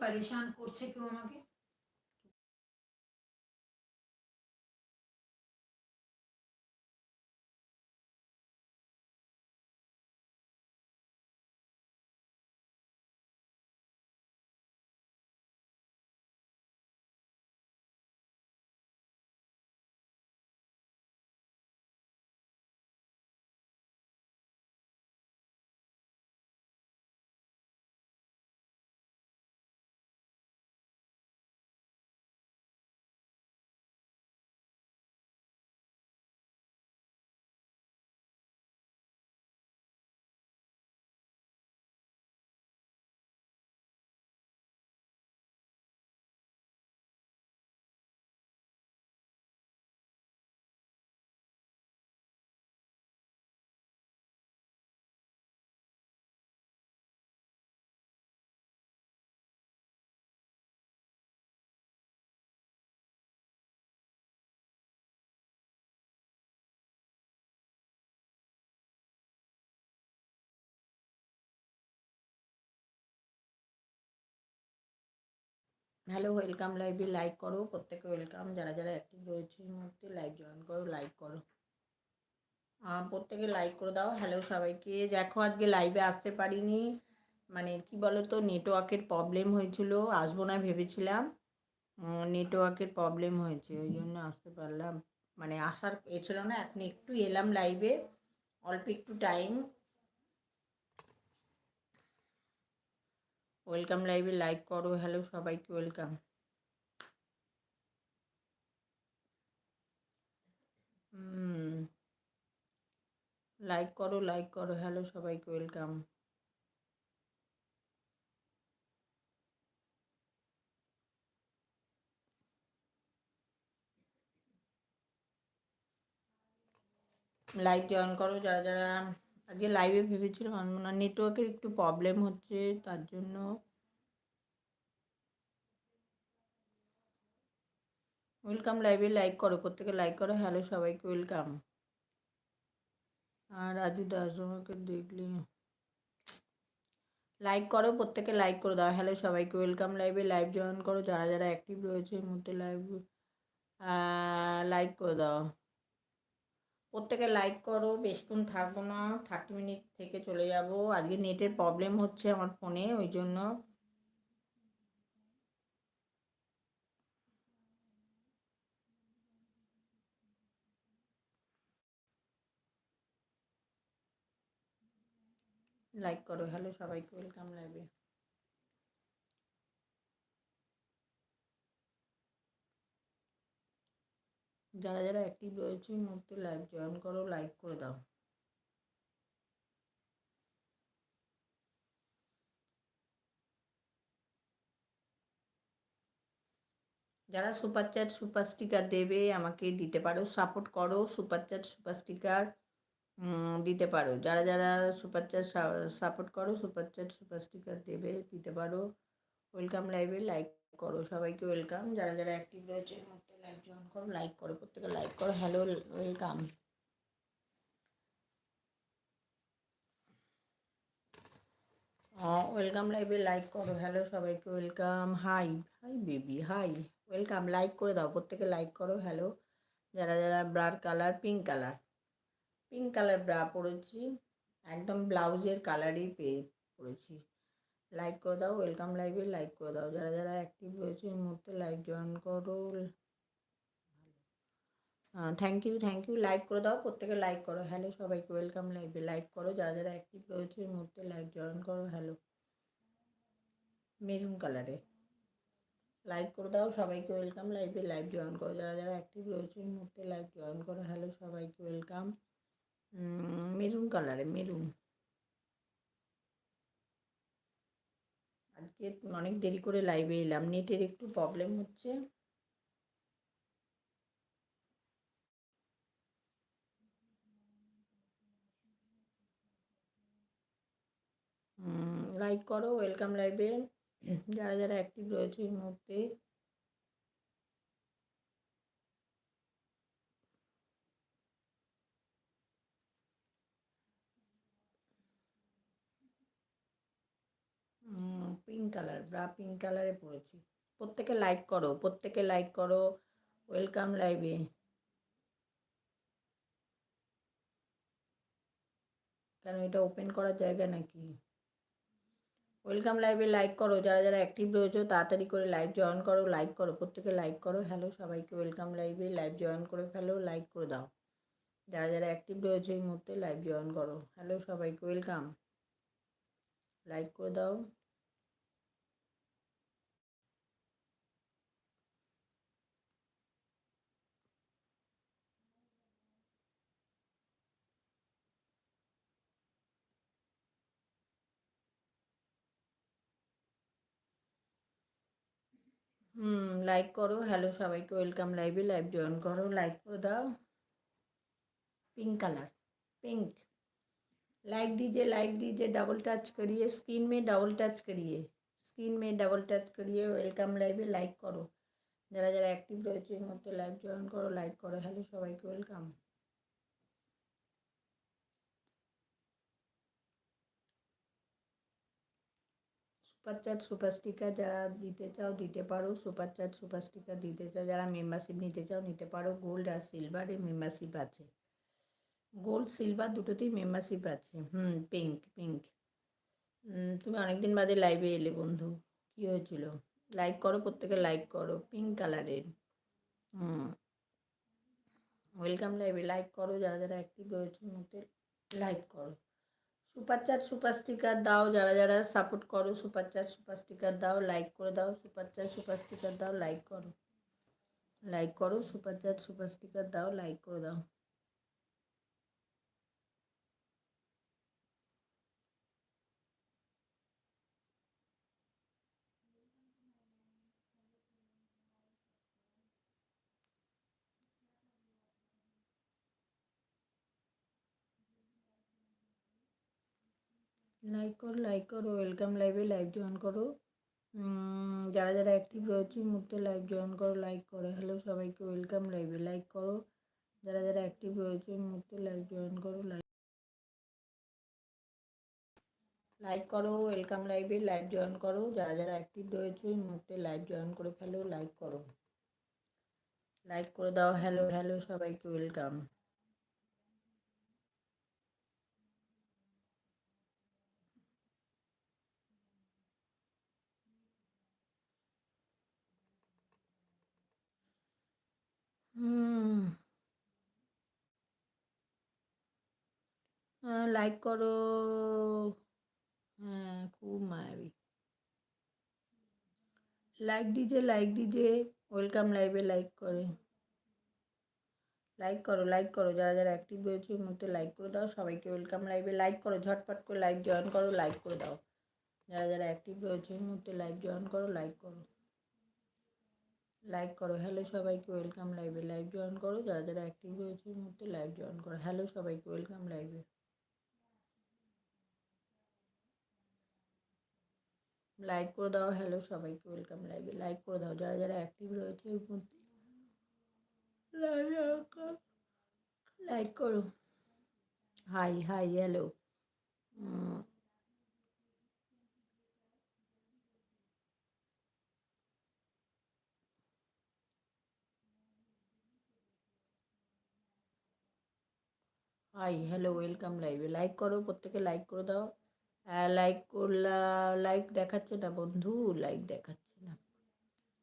পরেশান করছে কেউ আমাকে? হ্যালো ওয়েলকাম লাইভে লাইক করো, প্রত্যেকে ওয়েলকাম যারা যারা অ্যাক্টিভ রয়েছে এই মুহূর্তে লাইভ জয়েন করো লাইক করো। প্রত্যেকে লাইক করে দাও। হ্যালো সবাইকে। দেখো, আজকে লাইভে আসতে পারিনি। মানে কি বলো তো নেটওয়ার্কের প্রবলেম হয়েছিল, আসব না ভেবেছিলাম। নেটওয়ার্কের প্রবলেম হয়েছে, ওই জন্য আসতে পারলাম। মানে আসার এ ছিল না, এখন একটু এলাম লাইভে অল্প একটু টাইম ওয়েলকাম লাইভে লাইক করো, হ্যালো সবাইকে ওয়েলকাম। লাইক করো লাইক করো, হ্যালো সবাইকে ওয়েলকাম। লাইক জয়েন করো, যারা যারা আজকে লাইভে ভেবেছিলাম আমার নেটওয়ার্কের একটু প্রবলেম হচ্ছে, তার জন্য ওয়েলকাম লাইভে লাইক করো, প্রত্যেকে লাইক করো হ্যালো সবাইকে ওয়েলকাম আর রাজু দাস আমাকে দেখলি লাইক করো, প্রত্যেকে লাইক করে দাও হ্যালো সবাইকে ওয়েলকাম লাইভে লাইভ জয়েন করো, যারা যারা অ্যাক্টিভ রয়েছে এই মুহূর্তে লাইভ লাইক করে দাও। প্রত্যেকে লাইক করো, বেশিক্ষণ থাকব না থার্টি মিনিট থেকে চলে যাব। আজকে নেটের প্রবলেম হচ্ছে আমার ফোনে ওই জন্য। লাইক করো হ্যালো সবাইকে ওয়েলকাম লাইভে যারা যারা অ্যাক্টিভ রয়েছে, এই মুহূর্তে লাইভ জয়েন করো লাইক করে দাও। যারা সুপার চ্যাট সুপার স্টিকার দেবে, আমাকে দিতে পারো সাপোর্ট করো সুপার চ্যাট সুপার স্টিকার দিতে পারো। যারা যারা সুপার চ্যাট সাপোর্ট করো সুপার চ্যাট সুপার স্টিকার দেবে, দিতে পারো। ওয়েলকাম লাইভে লাইক করো, সবাইকে ওয়েলকাম যারা যারা অ্যাক্টিভ রয়েছে লাইক জয়েন করো লাইক করো, প্রত্যেকে লাইক করো। হ্যালো ওয়েলকাম ওয়েলকাম লাইভে লাইক করো। হ্যালো সবাইকে welcome hi hi baby hi welcome like করে দাও, প্রত্যেকে লাইক করো। হ্যালো যারা যারা Brar colour pink colour pink colour bra পরেছি, একদম ব্লাউজের কালারই পেয়ে পরেছি। লাইক করে দাও, ওয়েলকাম লাইভে লাইক করে দাও। যারা যারা অ্যাক্টিভ রয়েছে, এই মুহূর্তে লাইক জয়েন করো। Thank you thank you like করে দাও, প্রত্যেকে লাইক করো। হ্যালো সবাইকে ওয়েলকাম লাইভে লাইক করো। যারা যারা অ্যাক্টিভ রয়েছে, এই মুহূর্তে লাইক জয়েন করো। হ্যালো মেরুন কালারে। লাইক করে দাও, সবাইকে ওয়েলকাম লাইভে লাইভ জয়েন করো। যারা যারা অ্যাক্টিভ রয়েছে, এই মুহূর্তে লাইভ জয়েন করো। হ্যালো সবাইকে ওয়েলকাম। মেরুন কালারে, মেরুন। আজকে অনেক দেরি করে লাইভে এলাম নেটের একটু প্রবলেম হচ্ছে। লাইক করো ওয়েলকাম লাইভে যারা যারা অ্যাক্টিভ রয়েছে এই মুহূর্তে। পিঙ্ক কালার ব্রা পিঙ্ক কালারে পরেছি প্রত্যেকে লাইক করো, প্রত্যেকে লাইক করো। ওয়েলকাম লাইভে কেন এটা ওপেন করার জায়গা নাকি? ওয়েলকাম লাইভে লাইক করো। যারা যারা অ্যাক্টিভ রয়েছো, তাড়াতাড়ি করে লাইভ জয়েন করো লাইক করো। প্রত্যেকে লাইক করো। হ্যালো সবাইকে ওয়েলকাম লাইভে লাইভ জয়েন করে ফেলো লাইক করে দাও। যারা যারা অ্যাক্টিভ রয়েছে এই মুহূর্তে লাইভ জয়েন করো। হ্যালো সবাইকে ওয়েলকাম লাইক করে দাও। হুম লাইক করো হ্যালো সবাইকে ওয়েলকাম লাইভে লাইভ জয়েন করো লাইক করে দাও पिंक कलर पिंक लाइक दीजिए लाइक दीजिए डबल टच करिए स्क्रीन में डबल टच करिए স্ক্রিন মে ডাবল টাচ করিয়ে ওয়েলকাম লাইভে লাইক করো যারা যারা অ্যাক্টিভ রয়েছে এর মধ্যে লাইভ জয়েন করো লাইক করো হ্যালো সবাইকে welcome super chat super sticker যারা দিতে চাও দিতে পারো। সুপার চ্যাট সুপার স্টিকার দিতে চাও, যারা মেম্বারশিপ নিতে চাও নিতে পারো। গোল্ড আর সিলভারের মেম্বারশিপ আছে। গোল্ড সিলভার দুটোতেই মেম্বারশিপ আছে। হুম পিঙ্ক পিঙ্ক তুমি অনেকদিন বাদে লাইভে এলে বন্ধু। কী হয়েছিল? লাইক করো, প্রত্যেকে লাইক করো। পিঙ্ক কালারের হুম। ওয়েলকাম লাইভে লাইক করো। যারা যারা অ্যাক্টিভ রয়েছে মধ্যে লাইক করো। সুপার চার্ট সুপার স্টিকার দাও, যারা যারা সাপোর্ট করো সুপার সুপার স্টিকার দাও, লাইক করে দাও সুপার চার্ট সুপার স্টিকার দাও, লাইক করো। লাইক করো সুপার চার্ট সুপার স্টিকার দাও, লাইক করে দাও। লাইক করো লাইক করো ওয়েলকাম লাইভে লাইভ জয়েন করো। যারা যারা অ্যাক্টিভ রয়েছে মুহূর্তে লাইভ জয়েন করো লাইক করো। হ্যালো সবাইকে ওয়েলকাম লাইভে লাইক করো। যারা যারা অ্যাক্টিভ রয়েছে মুহূর্তে লাইভ জয়েন করো লাইক লাইক করো ওয়েলকাম লাইভে লাইভ জয়েন করো। যারা যারা অ্যাক্টিভ রয়েছে মুহূর্তে লাইভ জয়েন করে ফেলো লাইক করো। লাইক করে দাও হ্যালো হ্যালো সবাইকে ওয়েলকাম লাইক করো। হ্যাঁ খুব মায়াবী। লাইক দিজে লাইক দিজে ওয়েলকাম লাইভে লাইক করে। লাইক করো লাইক করো। যারা যারা অ্যাক্টিভ রয়েছে ওর মধ্যে লাইক করে দাও। সবাইকে ওয়েলকাম লাইভে লাইক করো। ঝটপট করে লাইভ জয়েন করো লাইক করে দাও। যারা যারা অ্যাক্টিভ রয়েছে ওর মধ্যে লাইভ জয়েন করো লাইক করো। লাইক করো হ্যালো সবাইকে ওয়েলকাম লাইভে লাইভ জয়েন করো, যারা যারা অ্যাক্টিভ রয়েছে ওর মধ্যে লাইভ জয়েন করো। হ্যালো সবাইকে ওয়েলকাম লাইভে লাইক করে দাও হ্যালো সবাইকে ওয়েলকাম লাইভে লাইক করে দাও, যারা যারা অ্যাক্টিভ রয়েছে ওর মধ্যে লাইক করো। Hi hi hello hi hello welcome লাইভে লাইক করো, প্রত্যেকে লাইক করে দাও। লাইক করলা লাইক দেখাচ্ছে না বন্ধু লাইক দেখাচ্ছে না।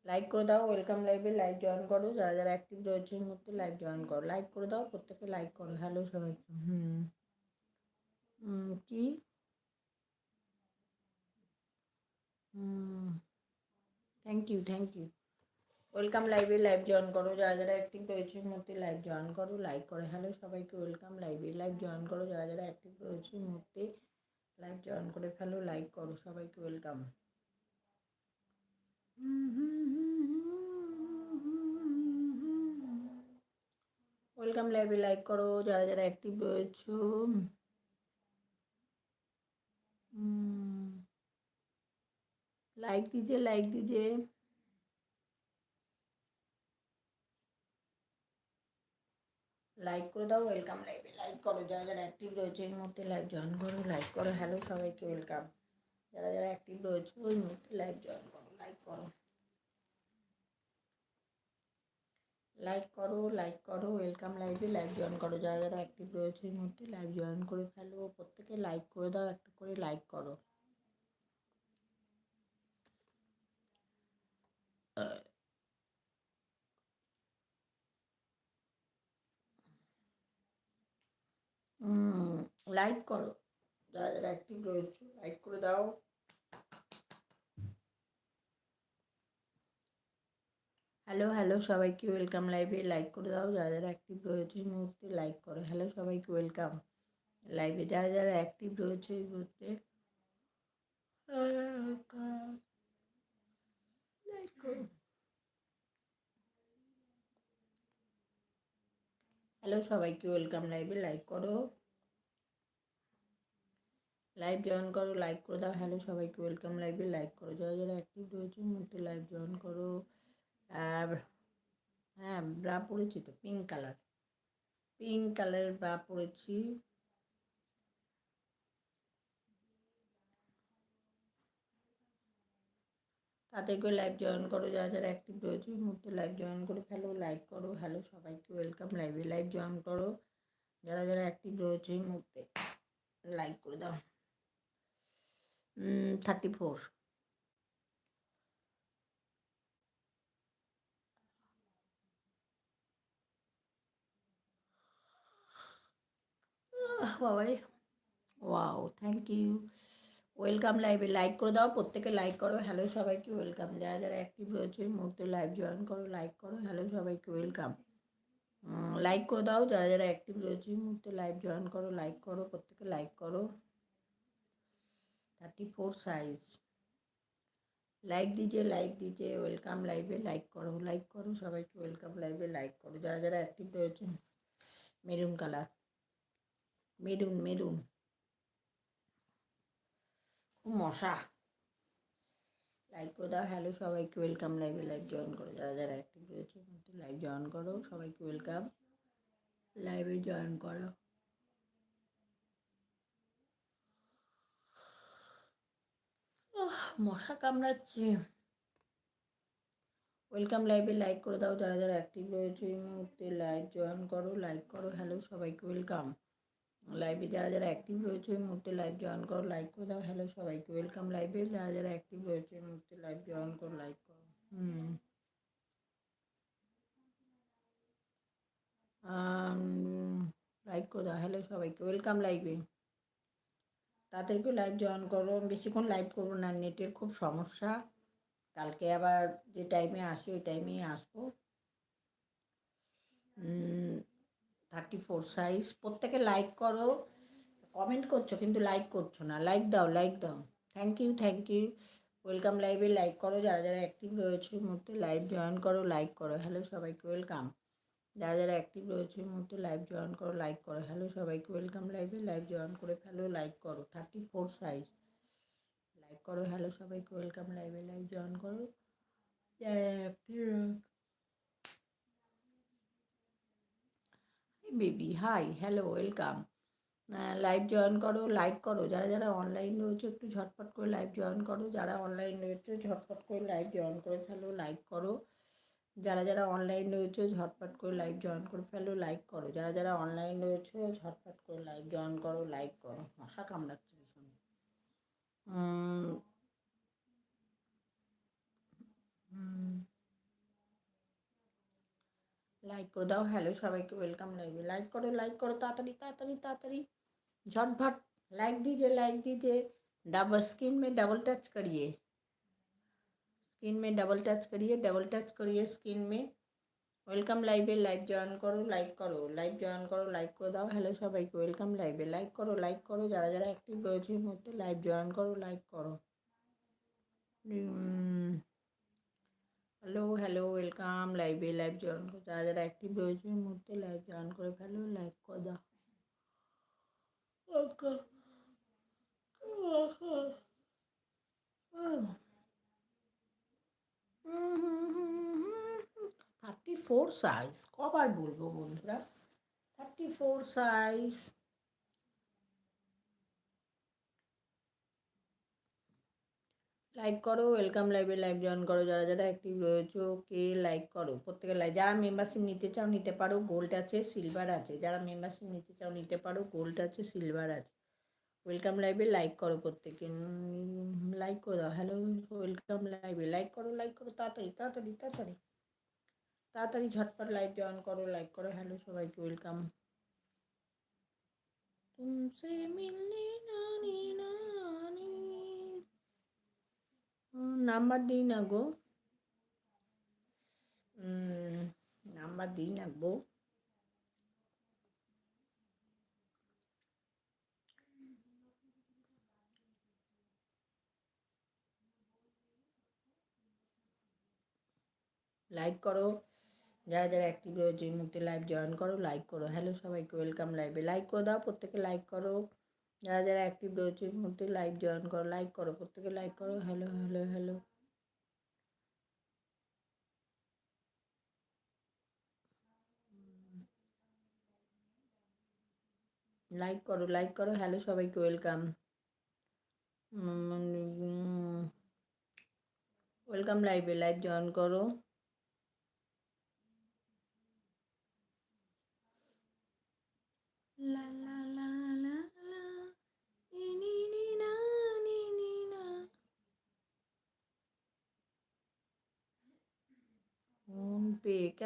লাইক করে দাও ওয়েলকাম লাইভে লাইভ জয়েন করো। যারা যারা অ্যাক্টিভ রয়েছে এর মধ্যে লাইভ জয়েন করো। লাইক করে দাও, প্রত্যেকে লাইক করো। হ্যালো সবাই। হুম। কি? হুম। Thank you thank you welcome লাইভে, লাইভ জয়েন করো। যারা যারা অ্যাক্টিভ রয়েছে মধ্যে লাইভ জয়েন করো, লাইক করে। হ্যালো সবাইকে, ওয়েলকাম লাইভে, লাইভ জয়েন করো। যারা যারা অ্যাক্টিভ রয়েছে মধ্যে লাইভ জয়েন করে ফেলো, লাইক করো। সবাইকে ওয়েলকাম। ওয়েলকাম লাইভে, লাইক করো। যারা যারা অ্যাক্টিভ রয়েছে লাইক দিজে লাইক দিজে। লাইক করে দাও ওয়েলকাম লাইভে লাইক করো। যারা যারা অ্যাক্টিভ রয়েছে এই মুহূর্তে লাইভ জয়েন করো লাইক করো। হ্যালো সবাইকে ওয়েলকাম যারা যারা অ্যাক্টিভ রয়েছে ওই মুহূর্তে লাইভ জয়েন করো লাইক করো। লাইক করো লাইক করো ওয়েলকাম লাইভে লাইভ জয়েন করো। যারা যারা অ্যাক্টিভ রয়েছে এই মুহূর্তে লাইভ জয়েন করে ফেলো। প্রত্যেকে লাইক করে দাও, একটা করে লাইক করো। লাইক করো। যারা যারা অ্যাক্টিভ রয়েছে লাইক করে দাও। হ্যালো হ্যালো সবাইকে ওয়েলকাম লাইভে লাইক করে দাও। যারা যারা অ্যাক্টিভ রয়েছে এই মুহূর্তে লাইক করো। হ্যালো সবাইকে ওয়েলকাম লাইভে যারা যারা অ্যাক্টিভ রয়েছে এই মুহূর্তে লাইক করো। হ্যালো সবাইকে, ওয়েলকাম লাইভে, লাইক করো। লাইভ জয়েন করো, লাইক করে দাও। হ্যালো সবাইকে, ওয়েলকাম লাইভে, লাইক করো। যারা যারা অ্যাক্টিভ রয়েছে মুহূর্তে লাইভ জয়েন করো। আর হ্যাঁ ব্রা পরেছি তো পিঙ্ক কালার পিঙ্ক কালারের ব্রা পরেছি। তাদেরকে লাইভ জয়েন করো, যারা যারা অ্যাক্টিভ রয়েছে এই মুহূর্তে লাইভ জয়েন করে ফেলো লাইক করো হ্যালো সবাইকে ওয়েলকাম লাইভে লাইভ জয়েন করো। যারা যারা অ্যাক্টিভ রয়েছে এই মুহূর্তে লাইক করে দাও। Thirty four Babai wow thank you welcome লাইভে লাইক করে দাও, প্রত্যেকে লাইক করো। হ্যালো সবাইকে ওয়েলকাম। যারা যারা অ্যাক্টিভ রয়েছে মুহূর্তে লাইভ জয়েন করো লাইক করো। হ্যালো সবাইকে ওয়েলকাম। লাইক করে দাও। যারা যারা অ্যাক্টিভ রয়েছে মুহূর্তে লাইভ জয়েন করো লাইক করো, প্রত্যেকে লাইক করো। থার্টি ফোর সাইজ লাইক দিজে লাইক দিজে, ওয়েলকাম লাইভে লাইক করো লাইক করো। সবাইকে ওয়েলকাম লাইভে লাইক করো। যারা যারা অ্যাক্টিভ রয়েছে মেরুন কালার মেরুন মেরুন মশা। লাইক করে দাও হ্যালো সবাইকে ওয়েলকাম লাইভে লাইভ জয়েন করো। যারা যারা অ্যাক্টিভ রয়েছে লাইভ জয়েন করো, সবাইকে ওয়েলকাম লাইভে জয়েন করো। মশা কামড়াচ্ছে। ওয়েলকাম লাইভে লাইক করে দাও, যারা যারা অ্যাক্টিভ রয়েছে এই মুহূর্তে লাইভ জয়েন করো লাইক করো হ্যালো সবাইকে ওয়েলকাম লাইভে যারা যারা অ্যাক্টিভ রয়েছে ওই মুহূর্তে লাইভ জয়েন করো লাইক করে দাও। হ্যালো সবাইকে ওয়েলকাম লাইভে যারা যারা অ্যাক্টিভ রয়েছে ওই মুহূর্তে লাইভ জয়েন করো লাইক করো। হুম। লাইক করে দাও। হ্যালো সবাইকে ওয়েলকাম লাইভে তাদেরকে লাইভ জয়েন করো। বেশিক্ষণ লাইভ করব না, নেটের খুব সমস্যা। কালকে আবার যে টাইমে আসি, ওই টাইমেই আসব। থার্টি ফোর সাইজ প্রত্যেকে লাইক করো কমেন্ট করছ, কিন্তু লাইক করছ না। লাইক দাও লাইক দাও। Thank you thank you welcome লাইভে লাইক করো। যারা যারা অ্যাক্টিভ রয়েছে মুহূর্তে লাইভ জয়েন করো লাইক করো। হ্যালো সবাইকে ওয়েলকাম যারা যারা অ্যাক্টিভ রয়েছে এই মুহূর্তে লাইভ জয়েন করো লাইক করো। হ্যালো সবাইকে ওয়েলকাম লাইভে লাইভ জয়েন করে ফেলো লাইক করো। থার্টি ফোর সাইজ লাইক করো। হ্যালো সবাইকে ওয়েলকাম লাইভে লাইভ জয়েন করো। Baby hi hello welcome live join করো লাইক করো, যারা যারা অনলাইন রয়েছে একটু ঝটপট করে লাইভ জয়েন করো, যারা অনলাইন রয়েছে ঝটপট করে লাইভ জয়েন করে ফেলো লাইক করো। যারা যারা অনলাইন রয়েছে ঝটপট করে লাইভ জয়েন করে ফেলো লাইক করো। যারা যারা অনলাইন রয়েছে ঝটপট করে লাইভ জয়েন করো লাইক করো। মশা কামড়াচ্ছে ভীষণ। লাইক করে দাও হ্যালো সবাইকে ওয়েলকাম লাইভে লাইক করো লাইক করো তাড়াতাড়ি তাড়াতাড়ি তাড়াতাড়ি झटभट लाइक दीजिए लाइक दीजिए डबल स्क्रीन में डबल टच करिए स्क्रीन में डबल टच करिए डबल टच करिए स्क्रीन में ওয়েলকাম লাইভে লাইভ জয়েন করো লাইক করো লাইভ জয়েন করো লাইক করে দাও হ্যালো সবাইকে ওয়েলকাম লাইভে লাইক করো লাইক করো যারা যারা অ্যাক্টিভ রয়েছে এই মুহূর্তে লাইভ জয়েন করো লাইক করো হ্যালো হ্যালো ওয়েলকাম লাইভে লাইভ জয়েন করো যারা যারা অ্যাক্টিভ রয়েছে এই মুহূর্তে লাইভ জয়েন করে ফেলো লাইক করে দাও থার্টি ফোর সাইজ কবার বলব বন্ধুরা থার্টি ফোর সাইজ লাইক করো ওয়েলকাম লাইভে লাইভ জয়েন করো। যারা যারা অ্যাক্টিভ রয়েছো কে লাইক করো। প্রত্যেকের লাইক যারা মেম্বারশিপ নিতে চাও, নিতে পারো। গোল্ড আছে সিলভার আছে। যারা মেম্বারশিপ নিতে চাও, নিতে পারো। গোল্ড আছে সিলভার আছে। ওয়েলকাম লাইভে লাইক করো প্রত্যেকে। লাইক করে দাও। হ্যালো ওয়েলকাম লাইভে লাইক করো লাইক করো। তাড়াতাড়ি তাড়াতাড়ি তাড়াতাড়ি। তাড়াতাড়ি ঝটপট লাইভ জয়েন করো লাইক করো। হ্যালো সবাইকে ওয়েলকাম তুমসে মিললে না। নাম্বার দিই না গো। নাম্বার দিই না গো। লাইক করো। যারা যারা অ্যাক্টিভ রয়েছে এই মুহূর্তে লাইভ জয়েন করো লাইক করো। হ্যালো সবাইকে ওয়েলকাম লাইভে লাইক করে দাও। প্রত্যেকে লাইক করো। যারা যারা অ্যাক্টিভ রয়েছে মুহূর্তে লাইভ জয়েন করো লাইক করো, প্রত্যেকে লাইক করো হ্যালো হ্যালো হ্যালো লাইক করো লাইক করো হ্যালো সবাইকে ওয়েলকাম ওয়েলকাম লাইভে লাইভ জয়েন করো।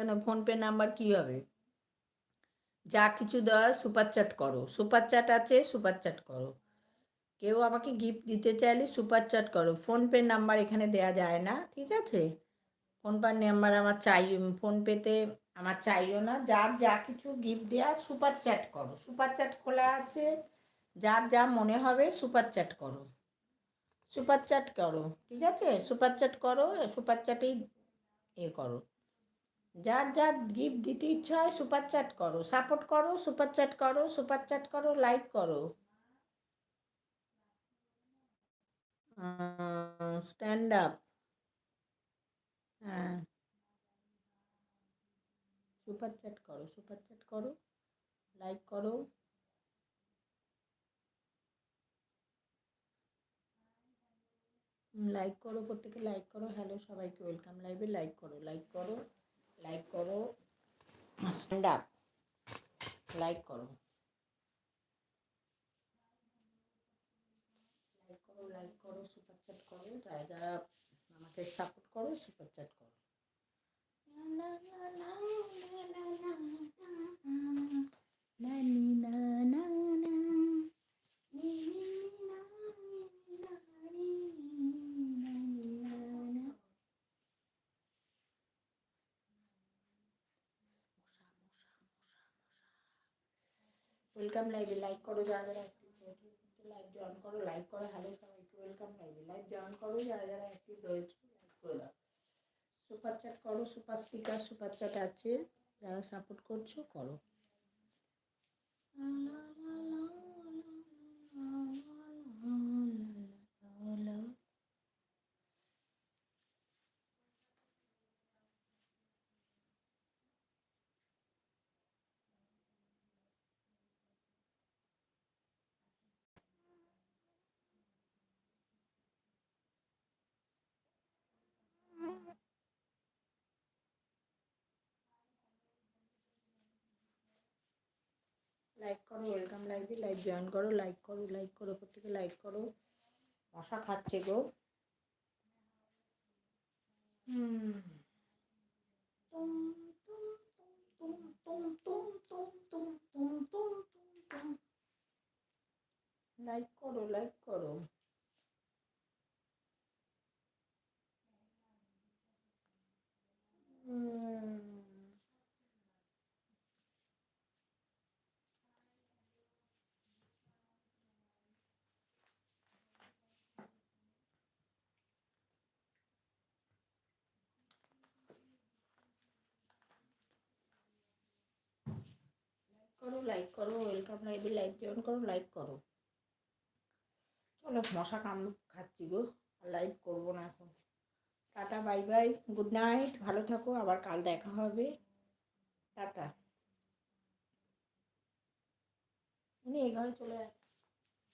কেন ফোন পে নাম্বার কি হবে? যা কিছু দেওয়ার সুপার চ্যাট করো। সুপার চ্যাট আছে, সুপার চ্যাট করো। কেউ আমাকে গিফট দিতে চাইলে সুপার চ্যাট করো। ফোন পে নাম্বার এখানে দেয়া যায় না, ঠিক আছে? ফোন পে নাম্বার আমার চাই, ফোনপেতে আমার চাইও না। যার যা কিছু গিফট দেওয়া সুপার চ্যাট করো। সুপার চ্যাট খোলা আছে, যার যা মনে হবে সুপার চ্যাট করো। সুপার চ্যাট করো, ঠিক আছে? সুপার চ্যাট করো, সুপার চ্যাটেই এ করো। যার যার গিফট দিতে ইচ্ছা হয় সুপার চ্যাট করো সাপোর্ট করো সুপার চ্যাট করো সুপার চ্যাট করো লাইক করো। স্ট্যান্ড আপ হ্যাঁ। সুপার চ্যাট করো সুপার চ্যাট করো লাইক করো। লাইক করো, প্রত্যেকে লাইক করো। হ্যালো সবাইকে ওয়েলকাম লাইভে লাইক করো লাইক করো। লাইক করো স্ট্যান্ড আপ লাইক করো লাইক করো লাইক করো সুপার চ্যাট করো যারা যারা আমাকে সাপোর্ট করো সুপার চ্যাট করো la la la la welcome লাইভে লাইক করো যারা যারা লাইভ জয়েন করো লাইক করো হ্যালো সবাইকে ওয়েলকাম লাইভে লাইভ জয়েন করো যারা যারা অ্যাক্টিভ রয়েছে লাইক করে দাও সুপার চ্যাট করো সুপার স্পিকার সুপার চ্যাট আছে যারা সাপোর্ট করছ করো লাইক করো ওয়েলকাম লাইভে লাইক জয়েন করো লাইক করো লাইক করো ওপর থেকে লাইক করো মশা খাচ্ছে গো লাইক করো লাইক করো হম করো লাইক করো ওয়েলকাম লাইভে লাইভ জয়েন করো লাইক করো। চলো, মশা কামড় খাচ্ছি গো লাইভ করব না এখন। Tata bye bye good night ভালো থাকো, আবার কাল দেখা হবে। টাটা। মানে এই চলে যাচ্ছে